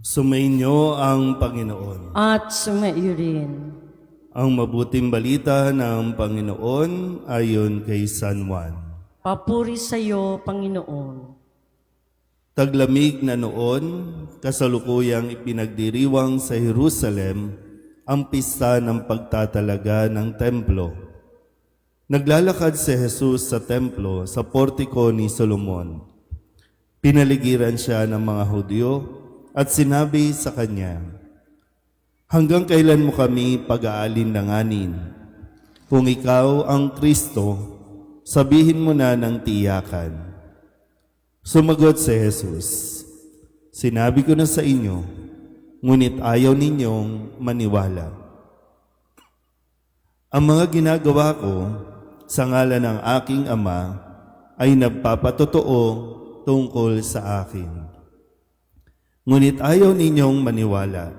Sumainyo ang Panginoon. at sumaiyo rin. Ang mabuting balita ng Panginoon ayon kay San Juan. Papuri sa iyo, Panginoon. Taglamig na noon, kasalukuyang ipinagdiriwang sa Jerusalem ang pista ng pagtatalaga ng templo. Naglalakad si Jesus sa templo sa portiko ni Solomon. Pinaligiran siya ng mga Hudyo at sinabi sa kanya, Hanggang kailan mo kami pag-aalinlanganin? Kung ikaw ang Kristo, sabihin mo na ng tiyakan. Sumagot si Jesus, Sinabi ko na sa inyo, ngunit ayaw ninyong maniwala. Ang mga ginagawa ko sa ngalan ng aking Ama ay nagpapatotoo tungkol sa akin. Ngunit ayaw ninyong maniwala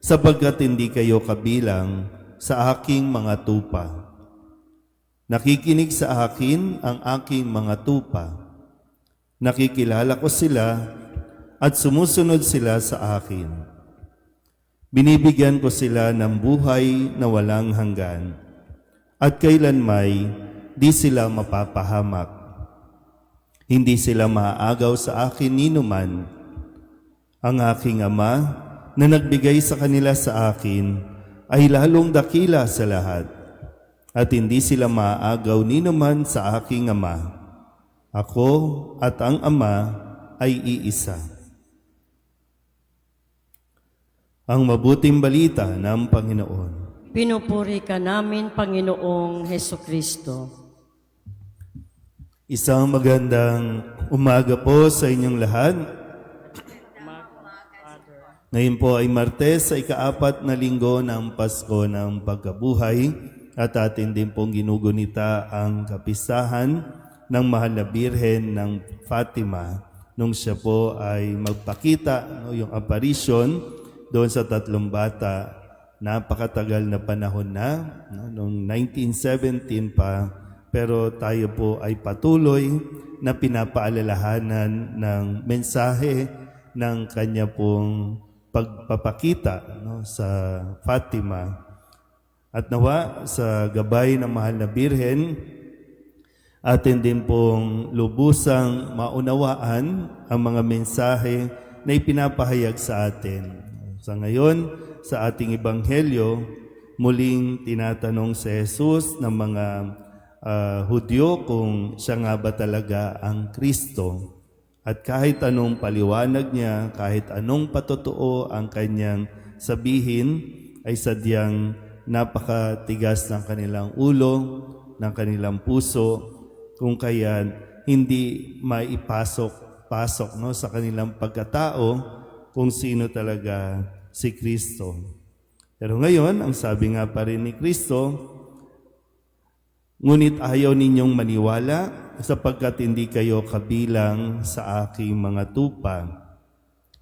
sapagkat hindi kayo kabilang sa aking mga tupa. Nakikinig sa akin ang aking mga tupa. Nakikilala ko sila at sumusunod sila sa akin. Binibigyan ko sila ng buhay na walang hanggan at kailanmay di sila mapapahamak. Hindi sila maaagaw sa akin ninuman. Ang aking ama na nagbigay sa kanila sa akin ay lalong dakila sa lahat at hindi sila maaagaw ninuman sa aking ama. Ako at ang ama ay iisa. Ang mabuting balita ng Panginoon. Pinupuri ka namin, Panginoong Heso Kristo. Isang magandang umaga po sa inyong lahat. Ngayon po ay Martes sa ikaapat na linggo ng Pasko ng Pagkabuhay at atin din pong ginugunita ang kapisahan ng Mahal na Birhen ng Fatima nung siya po ay magpakita no, yung apparition doon sa tatlong bata. Napakatagal na panahon na no, noong 1917 pa pero tayo po ay patuloy na pinapaalalahanan ng mensahe ng kanya pong pagpapakita no, sa Fatima. At nawa sa gabay ng mahal na Birhen, atin din pong lubusang maunawaan ang mga mensahe na ipinapahayag sa atin. Sa ngayon, sa ating ebanghelyo, muling tinatanong si Jesus ng mga ah, Hudyo kung siya nga ba talaga ang Kristo. At kahit anong paliwanag niya, kahit anong patotoo ang kanyang sabihin, ay sadyang napakatigas ng kanilang ulo, ng kanilang puso, kung kaya hindi maipasok pasok no sa kanilang pagkatao kung sino talaga si Kristo. Pero ngayon, ang sabi nga pa rin ni Kristo, Ngunit ayaw ninyong maniwala sapagkat hindi kayo kabilang sa aking mga tupa.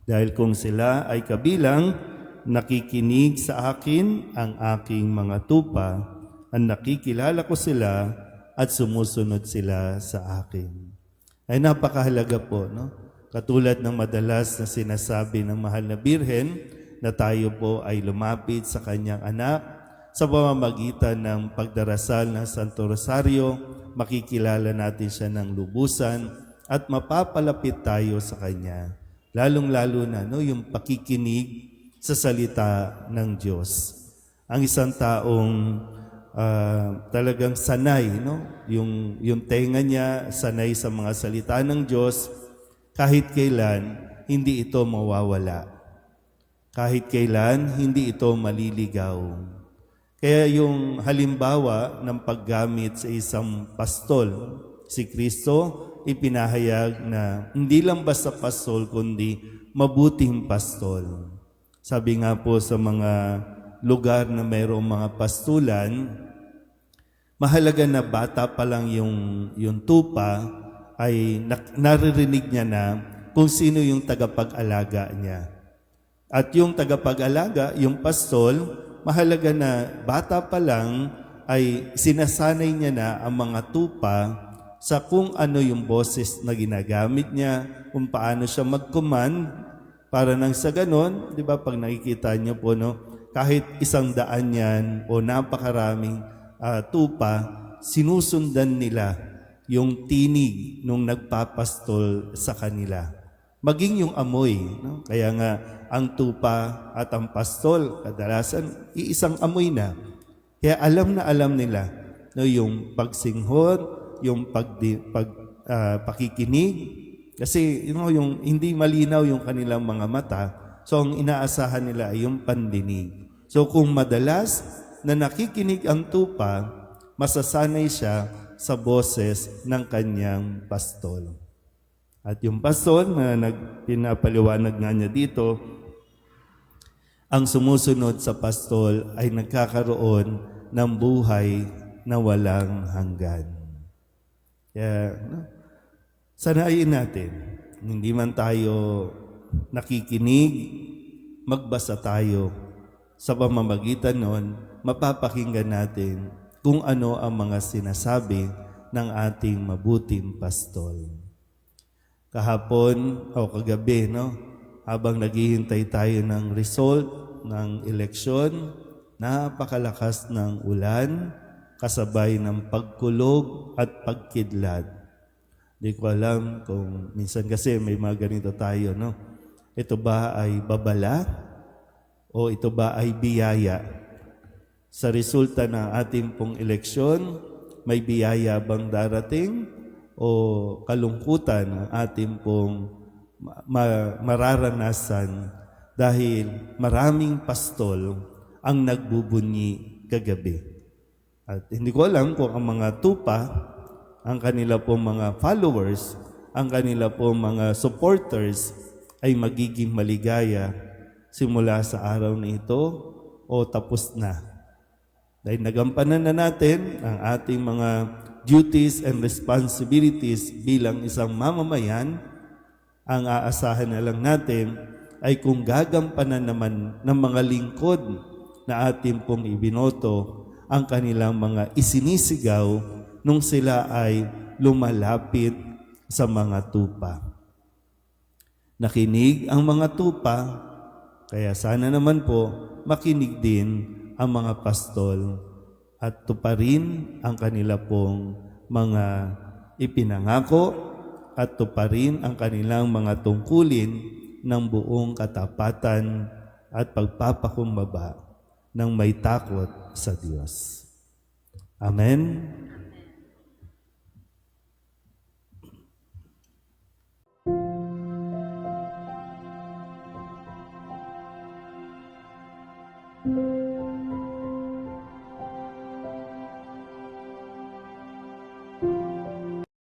Dahil kung sila ay kabilang, nakikinig sa akin ang aking mga tupa, ang nakikilala ko sila at sumusunod sila sa akin. Ay napakahalaga po, no? Katulad ng madalas na sinasabi ng mahal na birhen na tayo po ay lumapit sa kanyang anak sa pamamagitan ng pagdarasal ng Santo Rosario, makikilala natin siya ng lubusan at mapapalapit tayo sa Kanya. Lalong-lalo na no, yung pakikinig sa salita ng Diyos. Ang isang taong ah, talagang sanay, no? yung, yung tenga niya sanay sa mga salita ng Diyos, kahit kailan, hindi ito mawawala. Kahit kailan, hindi ito maliligaw. Kaya yung halimbawa ng paggamit sa isang pastol, si Kristo ipinahayag na hindi lang basta pastol, kundi mabuting pastol. Sabi nga po sa mga lugar na mayroong mga pastulan, mahalaga na bata pa lang yung, yung tupa, ay naririnig niya na kung sino yung tagapag-alaga niya. At yung tagapag-alaga, yung pastol, mahalaga na bata pa lang ay sinasanay niya na ang mga tupa sa kung ano yung boses na ginagamit niya, kung paano siya mag-command Para nang sa ganon, di ba, pag nakikita niyo po, no, kahit isang daan yan o napakaraming ah, tupa, sinusundan nila yung tinig nung nagpapastol sa kanila. Maging yung amoy. No? Kaya nga, ang tupa at ang pastol, kadalasan, iisang amoy na. Kaya alam na alam nila no, yung pagsinghot, yung pagdi, pag, ah, pakikinig, kasi you know, yung hindi malinaw yung kanilang mga mata, so ang inaasahan nila ay yung pandinig. So kung madalas na nakikinig ang tupa, masasanay siya sa boses ng kanyang pastol. At yung pastol na nagpinapaliwanag nga niya dito, ang sumusunod sa pastol ay nagkakaroon ng buhay na walang hanggan. Kaya, no, sanayin natin. Hindi man tayo nakikinig, magbasa tayo. Sa pamamagitan nun, mapapakinggan natin kung ano ang mga sinasabi ng ating mabuting pastol. Kahapon o kagabi, no? Habang naghihintay tayo ng result ng eleksyon, napakalakas ng ulan, kasabay ng pagkulog at pagkidlat. Di ko alam kung minsan kasi may mga ganito tayo, no? Ito ba ay babala o ito ba ay biyaya? Sa resulta ng ating pong eleksyon, may biyaya bang darating o kalungkutan ang ating pong ma- ma- mararanasan dahil maraming pastol ang nagbubunyi kagabi. At hindi ko alam kung ang mga tupa, ang kanila pong mga followers, ang kanila pong mga supporters ay magiging maligaya simula sa araw na ito o tapos na. Dahil nagampanan na natin ang ating mga duties and responsibilities bilang isang mamamayan, ang aasahan na lang natin ay kung gagampanan naman ng mga lingkod na ating pong ibinoto ang kanilang mga isinisigaw nung sila ay lumalapit sa mga tupa. Nakinig ang mga tupa, kaya sana naman po makinig din ang mga pastol at tuparin ang kanila pong mga ipinangako at tuparin ang kanilang mga tungkulin ng buong katapatan at pagpapakumbaba ng may takot sa Diyos. Amen.